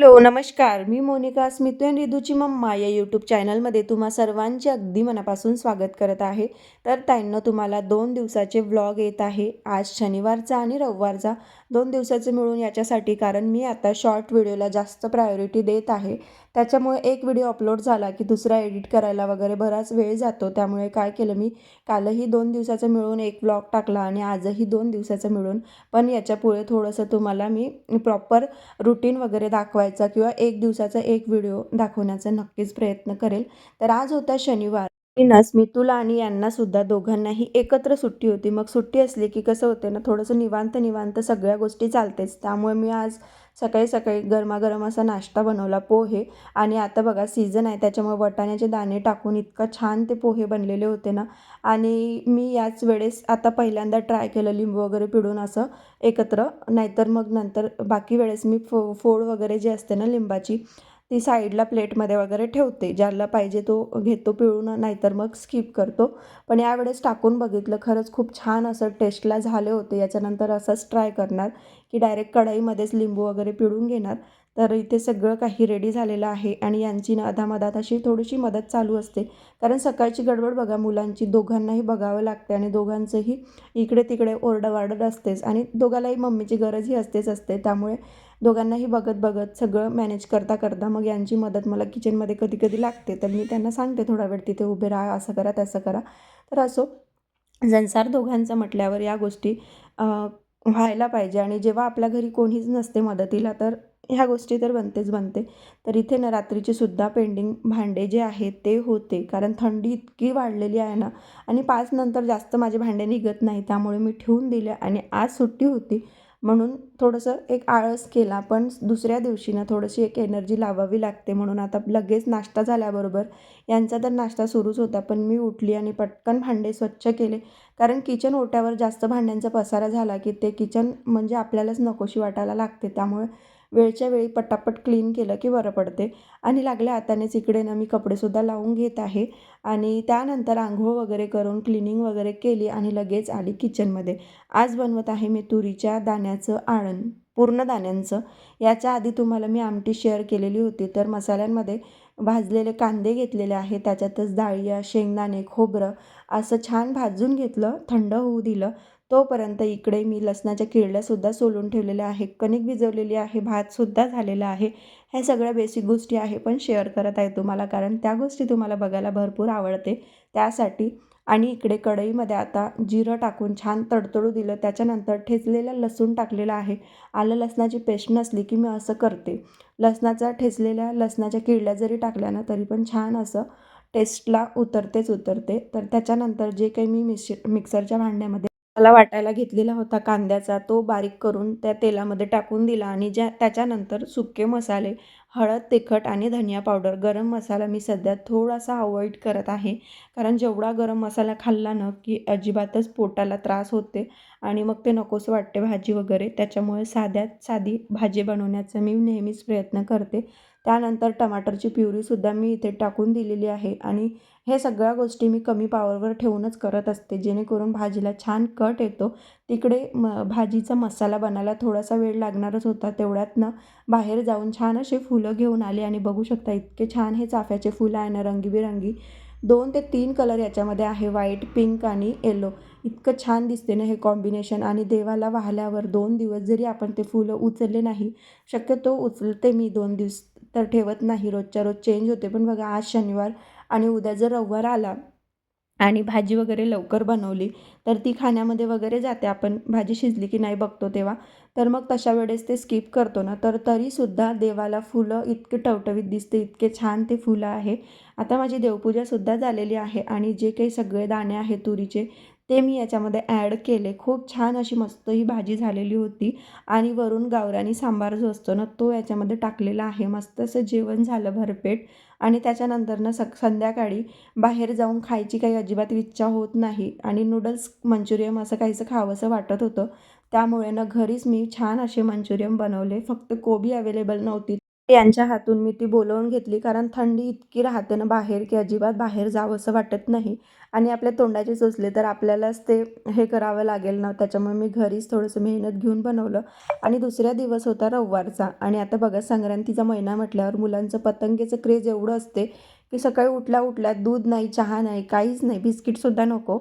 Hello नमस्कार. मी Monika Smitu and रिदूची मम्मा या यूट्यूब चॅनलमध्ये तुम्हा सर्वांचे अगदी मनापासून स्वागत करत आहे. तर त्यांना तुम्हाला दोन दिवसाचे व्लॉग येत आहे. आज शनिवारचा आणि रविवारचा. दोन दिवसाचे मिळून याच्यासाठी कारण मी आता शॉर्ट व्हिडिओला जास्त प्रायोरिटी देत आहे. त्याच्यामुळे एक व्हिडिओ अपलोड झाला की दुसरा एडिट करायला वगैरे बराच वेळ जातो. त्यामुळे काय केलं मी कालही दोन दिवसाचं मिळून एक ब्लॉग टाकला आणि आजही दोन दिवसाचं मिळून. पण याच्यापुढे थोडंसं तुम्हाला मी प्रॉपर रुटीन वगैरे दाखवायचा किंवा एक दिवसाचा एक व्हिडिओ दाखवण्याचा नक्कीच प्रयत्न करेल. तर आज होता शनिवार. नास मी तुला आणि यांना सुद्धा दोघांनाही एकत्र सुट्टी होती. मग सुट्टी असली की कसं होते ना थोडंसं निवांत निवांत सगळ्या गोष्टी चालतेच. त्यामुळे मी आज सकाळी सकाळी गरमागरम असा नाश्ता बनवला पोहे. आणि आता बघा सीझन आहे त्याच्यामुळे वटाण्याचे दाणे टाकून इतकं छान ते पोहे बनलेले होते ना. आणि मी याच वेळेस आता पहिल्यांदा ट्राय केलं लिंबू वगैरे पिळून असं एकत्र. नाहीतर मग नंतर बाकी वेळेस मी फो फोड वगैरे जे असते ना लिंबाची ती साईडला प्लेटमध्ये वगैरे ठेवते ज्याला पाहिजे तो घेतो पिळून नाहीतर मग स्किप करतो. पण यावेळेस टाकून बघितलं खरंच खूप छान असं टेस्टला झाले होते. याच्यानंतर असंच ट्राय करणार की डायरेक्ट कढईमध्येच लिंबू वगैरे पिळून घेणार. तर इथे सगळं काही रेडी झालेलं आहे आणि यांची ना अधामधात अशी थोडीशी मदत चालू असते. कारण सकाळची गडबड बघा मुलांची दोघांनाही बघावं लागते आणि दोघांचंही इकडे तिकडे ओरडावारड असतेच. आणि दोघालाही मम्मीची गरजही असतेच असते. त्यामुळे दोघांनाही बघत बघत सगळं मॅनेज करता करता मग यांची मदत मला किचनमध्ये कधी कधी लागते. तर मी त्यांना सांगते थोडा वेळ तिथे उभे राहा असं करा तसं करा. तर असो संसार दोघांचा म्हटल्यावर या गोष्टी व्हायला पाहिजे. आणि जेव्हा आपल्या घरी कोणीच नसते मदतीला तर ह्या गोष्टी तर बनतेच बनते. तर इथे ना रात्रीचे सुद्धा पेंडिंग भांडे जे आहेत ते होते. कारण थंडी इतकी वाढलेली आहे ना. आणि पाच नंतर जास्त माझे भांडे निघत नाही. त्यामुळे मी ठेवून दिले आणि आज सुट्टी होती. म्हणून थोडंसं एक आळस केला पण दुसऱ्या दिवशी ना थोडीशी एक एनर्जी लावावी लागते म्हणून आता लगेच नाश्ता झाल्याबरोबर यांचा तर नाश्ता सुरूच होता पण मी उठली आणि पटकन भांडे स्वच्छ केले. कारण किचन ओट्यावर जास्त भांड्यांचा पसारा झाला की ते किचन म्हणजे आपल्यालाच नकोशी वाटायला लागते. त्यामुळे वेळच्या वेळी पटापट क्लीन केलं की बरं पडते. आणि लागल्या हातानेच इकडे ना मी कपडेसुद्धा लावून घेत आहे. आणि त्यानंतर आंघोळ वगैरे करून क्लिनिंग वगैरे केली आणि लगेच आली किचनमध्ये. आज बनवत आहे मी तुरीच्या दाण्याचं आळण पूर्ण दाण्यांचं. याच्या आधी तुम्हाला मी आमटी शेअर केलेली होती. तर मसाल्यांमध्ये भाजलेले कांदे घेतलेले आहे त्याच्यातच डाळिया शेंगदाणे खोबरं असं छान भाजून घेतलं थंड होऊ दिलं. तोपर्यंत इकडे मी लसणाच्या किरड्यासुद्धा सोलून ठेवलेल्या आहे कणिक भिजवलेली आहे भातसुद्धा झालेला आहे. ह्या सगळ्या बेसिक गोष्टी आहे पण शेअर करत आहे तुम्हाला कारण त्या गोष्टी तुम्हाला बघायला भरपूर आवडते. त्यासाठी आणि इकडे कढईमध्ये आता जिरं टाकून छान तडतडू दिलं. त्याच्यानंतर ठेचलेलं लसूण टाकलेलं आहे. आलं लसणाची पेस्ट नसली की मी असं करते. लसणाचा ठेचलेल्या लसणाच्या किडल्या जरी टाकल्या ना तरी पण छान असं टेस्टला उतरतेच उतरते. तर त्याच्यानंतर जे काही मी मिक्स मिक्सरच्या भांड्यामध्ये मला वाटायला घेतलेला होता कांद्याचा तो बारीक करून त्या तेलामध्ये टाकून दिला आणि ज्या त्याच्यानंतर सुके मसाले हळद तिखट आणि धनिया पावडर. गरम मसाला मी सध्या थोडासा अवॉइड करत आहे. कारण जेवढा गरम मसाला खाल्ला ना की अजिबातच पोटाला त्रास होते आणि मग ते नकोसं वाटते भाजी वगैरे. त्याच्यामुळे साध्यात साधी भाजी बनवण्याचा मी नेहमीच प्रयत्न करते. त्यानंतर टमाटरची प्युरीसुद्धा मी इथे टाकून दिलेली आहे आणि हे सगळ्या गोष्टी मी कमी पावरवर ठेवूनच करत असते. जेणेकरून भाजीला छान कट येतो. तिकडे म भाजीचा मसाला बनायला थोडासा वेळ लागणारच होता. तेवढ्यात ना बाहेर जाऊन छान असे फुलं घेऊन आले आणि बघू शकता इतके छान हे चाफ्याचे फुलं आहे ना रंगीबेरंगी. दोन ते तीन कलर याच्यामध्ये आहे. व्हाईट पिंक आणि येलो. इतकं छान दिसते ना हे कॉम्बिनेशन. आणि देवाला वाहल्यावर दोन दिवस जरी आपण ते फुलं उचलले नाही शक्यतो उचलते मी दोन दिवस तर ठेवत नाही. रोजच्या रोज चेंज होते. पण बघा आज शनिवार आणि उद्या जर रविवार आला आणि भाजी वगैरे लवकर बनवली तर ती खाण्यामध्ये वगैरे जाते. आपण भाजी शिजली की नाही बघतो तेव्हा. तर मग तशा वेळेस ते स्किप करतो ना. तर तरीसुद्धा देवाला फुलं इतके टवटवीत दिसते इतके छान ते फुलं आहे. आता माझी देवपूजासुद्धा झालेली आहे आणि जे काही सगळे दाणे आहेत तुरीचे ते मी याच्यामध्ये ॲड केले. खूप छान अशी मस्त ही भाजी झालेली होती. आणि वरून गावरानी सांबार जो असतो ना तो याच्यामध्ये टाकलेला आहे. मस्त असं जेवण झालं भरपेट. आणि त्याच्यानंतर ना सक संध्याकाळी बाहेर जाऊन खायची काही अजिबात इच्छा होत नाही. आणि नूडल्स मंचुरियम असं काहीसं खावंसं वाटत होतं. त्यामुळे ना घरीच मी छान असे मंचुरियन बनवले. फक्त कोबी अवेलेबल नव्हती. यांच्या हातून मी ती बोलवून घेतली. कारण थंडी इतकी राहते ना बाहेर की अजिबात बाहेर जावं असं वाटत नाही. आणि आपल्या तोंडाचे सुचले तर आपल्यालाच ते हे करावं लागेल ना. त्याच्यामुळे मी घरीच थोडंसं मेहनत घेऊन बनवलं. आणि दुसऱ्या दिवस होता रविवारचा. आणि आता बघा संक्रांतीचा महिना म्हटल्यावर मुलांचं पतंगेचं क्रेज एवढं असते की सकाळी उठल्या उठल्या दूध नाही चहा नाही काहीच नाही बिस्किटसुद्धा नको.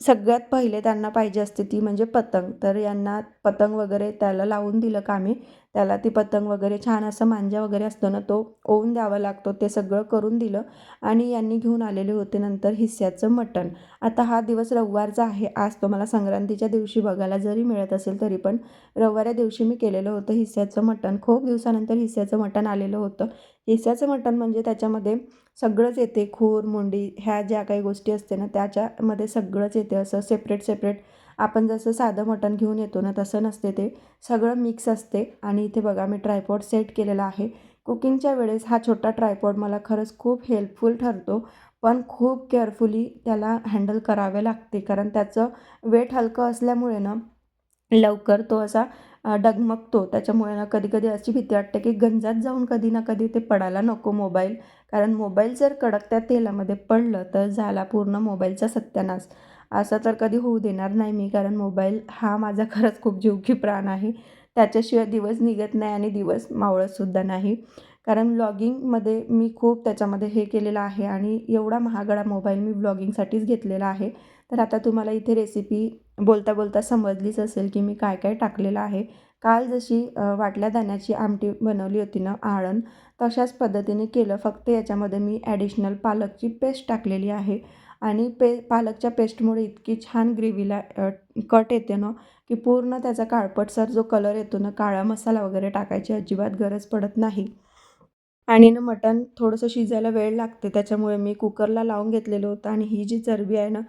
सगळ्यात पहिले त्यांना पाहिजे असते ती म्हणजे पतंग. तर यांना पतंग वगैरे त्याला लावून दिलं का आम्ही त्याला ती पतंग वगैरे छान असं मांजा वगैरे असतो ना तो ओवून द्यावा लागतो ते सगळं करून दिलं आणि यांनी घेऊन आलेले होते नंतर हिस्स्याचं मटण. आता हा दिवस रविवारचा आहे आज तुम्हाला संक्रांतीच्या दिवशी बघायला जरी मिळत असेल तरी पण रविवाऱ्या दिवशी मी केलेलं होतं हिस्स्याचं मटण. खूप दिवसानंतर हिस्स्याचं मटण आलेलं होतं. हिस्स्याचं मटण म्हणजे त्याच्यामध्ये सगळंच येते. खूर मुंडी ह्या ज्या काही गोष्टी असते ना त्याच्यामध्ये सगळंच येते. असं सेपरेट सेपरेट आपण जसं साधं मटण घेऊन येतो ना तसं नसते ते. सगळं मिक्स असते. आणि इथे बघा मी ट्रायपॉड सेट केलेला आहे. कुकिंगच्या वेळेस हा छोटा ट्रायपॉड मला खरंच खूप हेल्पफुल ठरतो. पण खूप केअरफुली त्याला हँडल करावे लागते. कारण त्याचं वेट हलकं असल्यामुळे ना लवकर तो असा डगमगतो. त्याच्यामुळे ना कधी कधी अशी भीती वाटते की गंजात जाऊन कधी ना कधी ते पडायला नको मोबाईल. कारण मोबाईल जर कडकत्या तेलामध्ये पडलं तर झाला पूर्ण मोबाईलचा सत्यानाश. असं तर कधी होऊ देणार नाही मी कारण मोबाईल हा माझा खरंच खूप जीवकी प्राण आहे. त्याच्याशिवाय दिवस निघत नाही आणि दिवस मावळतसुद्धा नाही. कारण ब्लॉगिंगमध्ये मी खूप त्याच्यामध्ये हे केलेलं आहे आणि एवढा महागडा मोबाईल मी व्लॉगिंगसाठीच घेतलेला आहे. तर आता तुम्हाला इथे रेसिपी बोलता बोलता समजलीच असेल की मी काय काय टाकलेलं आहे. काल जशी वाटल्या दाण्याची आमटी बनवली होती ना आळण तशाच पद्धतीने केलं. फक्त याच्यामध्ये मी ॲडिशनल पालकची पेस्ट टाकलेली आहे. आणि पे पालकच्या पेस्टमुळे इतकी छान ग्रेव्हीला कट येते ना की पूर्ण त्याचा काळपटसर जो कलर येतो ना काळा मसाला वगैरे टाकायची अजिबात गरज पडत नाही. आणि ना मटण थोडंसं शिजायला वेळ लागते त्याच्यामुळे मी कुकरला लावून घेतलेलं होतं. आणि ही जी चरबी आहे ना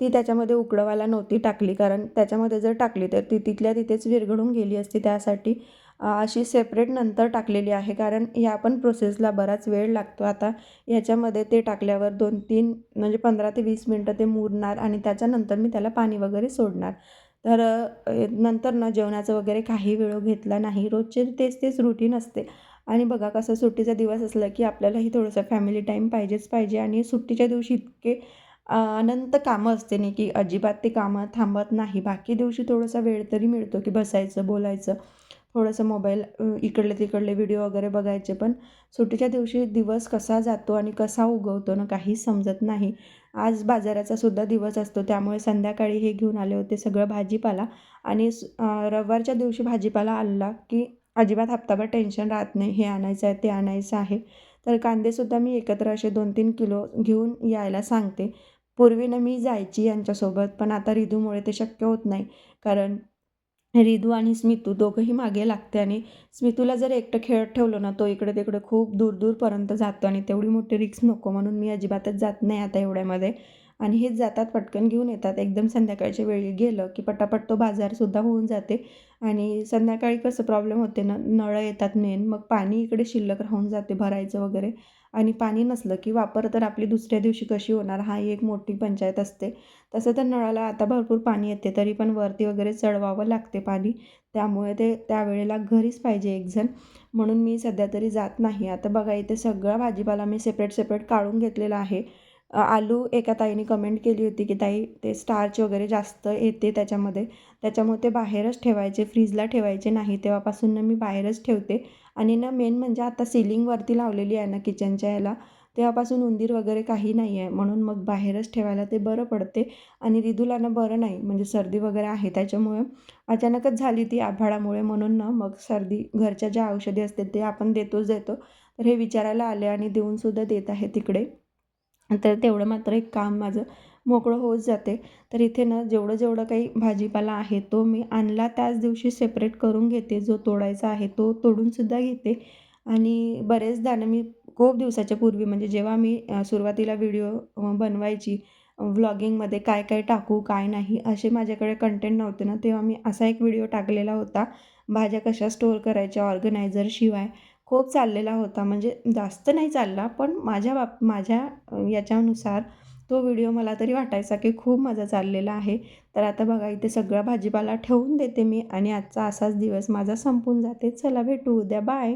ती त्याच्यामध्ये उकडवायला नव्हती टाकली. कारण त्याच्यामध्ये जर टाकली तर ती तिथल्या तिथेच विरघळून गेली असती. त्यासाठी अशी सेपरेट नंतर टाकलेली आहे. कारण ह्या पण प्रोसेसला बराच वेळ लागतो. आता ह्याच्यामध्ये ते टाकल्यावर दोन तीन म्हणजे पंधरा ते वीस मिनटं ते मुरणार आणि त्याच्यानंतर मी त्याला पाणी वगैरे सोडणार. तर नंतर ना जेवणाचं वगैरे काही वेळ घेतला नाही. रोजचे तेच तेच रुटीन असते. आणि बघा कसं सुट्टीचा दिवस असला की आपल्यालाही थोडंसं फॅमिली टाईम पाहिजेच पाहिजे. आणि सुट्टीच्या दिवशी इतके अनंत कामं असते नाही की अजिबात ते कामं थांबत नाही. बाकी दिवशी थोडासा वेळ तरी मिळतो की बसायचं बोलायचं. थोडंसं मोबाईल इकडले तिकडले व्हिडिओ वगैरे बघायचे. पण सुट्टीच्या दिवशी दिवस कसा जातो आणि कसा उगवतो ना काहीच समजत नाही. आज बाजाराचा सुद्धा दिवस असतो. त्यामुळे संध्याकाळी हे घेऊन आले होते सगळं भाजीपाला. आणि रविवारच्या दिवशी भाजीपाला आणला की अजिबात हप्ताभर टेन्शन राहत नाही. हे आणायचं आहे ते आणायचं आहे. तर कांदेसुद्धा मी एकत्र असे दोन तीन किलो घेऊन यायला सांगते. पूर्वीनं मी जायची यांच्यासोबत पण आता रिधूमुळे ते शक्य होत नाही. कारण रिधू आणि स्मितू दोघंही मागे लागते आणि स्मितूला जर एकटं खेळत ठेवलं ना तो इकडे तिकडे खूप दूर दूरपर्यंत जातो आणि तेवढी मोठी रिक्स नको म्हणून मी अजिबातच जात नाही आता एवढ्यामध्ये. आणि हेच जातात पटकन घेऊन येतात. एकदम संध्याकाळच्या वेळी गेलं की पटापट तो बाजारसुद्धा होऊन जाते. आणि संध्याकाळी कसं प्रॉब्लेम होते ना नळं येतात मेन मग पाणी इकडे शिल्लक राहून जाते भरायचं वगैरे. आणि पाणी नसलं की वापर तर आपली दुसऱ्या दिवशी कशी होणार? हा एक मोठी पंचायत असते. तसं तर नळाला आता भरपूर पाणी येते तरी पण वरती वगैरे चढवावं लागते पाणी. त्यामुळे ते त्यावेळेला घरीच पाहिजे एकजण म्हणून मी सध्या तरी जात नाही. आता बघा इथे सगळा भाजीपाला मी सेपरेट सेपरेट काढून घेतलेला आहे. आलू एका ताईने कमेंट केली होती की ताई ते स्टार्च वगैरे जास्त येते त्याच्यामध्ये. त्याच्यामुळे ते बाहेरच ठेवायचे फ्रीजला ठेवायचे नाही. तेव्हापासून ना मी बाहेरच ठेवते. आणि ना मेन म्हणजे आता सिलिंगवरती लावलेली आहे ना किचनच्या याला तेव्हापासून उंदीर वगैरे काही नाही आहे म्हणून मग बाहेरच ठेवायला ते बरं पडते. आणि रिदूला ना बरं नाही. म्हणजे सर्दी वगैरे आहे त्याच्यामुळे. अचानकच झाली ती आभाळामुळे म्हणून ना मग सर्दी घरच्या ज्या औषधी असते ते आपण देतोच देतो. तर हे विचारायला आले आणि देऊनसुद्धा देत आहे तिकडे. तर तेवढं मात्र एक काम माझं मोकळं होत जाते. तर इथे ना जेवढं जेवढं काही भाजीपाला आहे तो मी आणला त्याच दिवशी सेपरेट करून घेते. जो तोडायचा आहे तो तोडूनसुद्धा घेते. आणि बरेच दाणं मी खूप दिवसाच्या पूर्वी म्हणजे जेव्हा मी सुरुवातीला व्हिडिओ बनवायची व्लॉगिंगमध्ये काय काय टाकू काय नाही असे माझ्याकडे कंटेंट नव्हते ना तेव्हा मी असा एक व्हिडिओ टाकलेला होता. भाज्या कशा स्टोअर करायच्या ऑर्गनायझरशिवाय खूप चाललेला होता. म्हणजे जास्त नाही चालला पण माझ्या बाप माझ्या याच्यानुसार तो व्हिडिओ मला तरी वाटायचा की खूप माझा चाललेला आहे. तर आता बघा इथे सगळा भाजीपाला ठेवून देते मी आणि आजचा असाच दिवस माझा संपून जाते. चला भेटू उद्या. बाय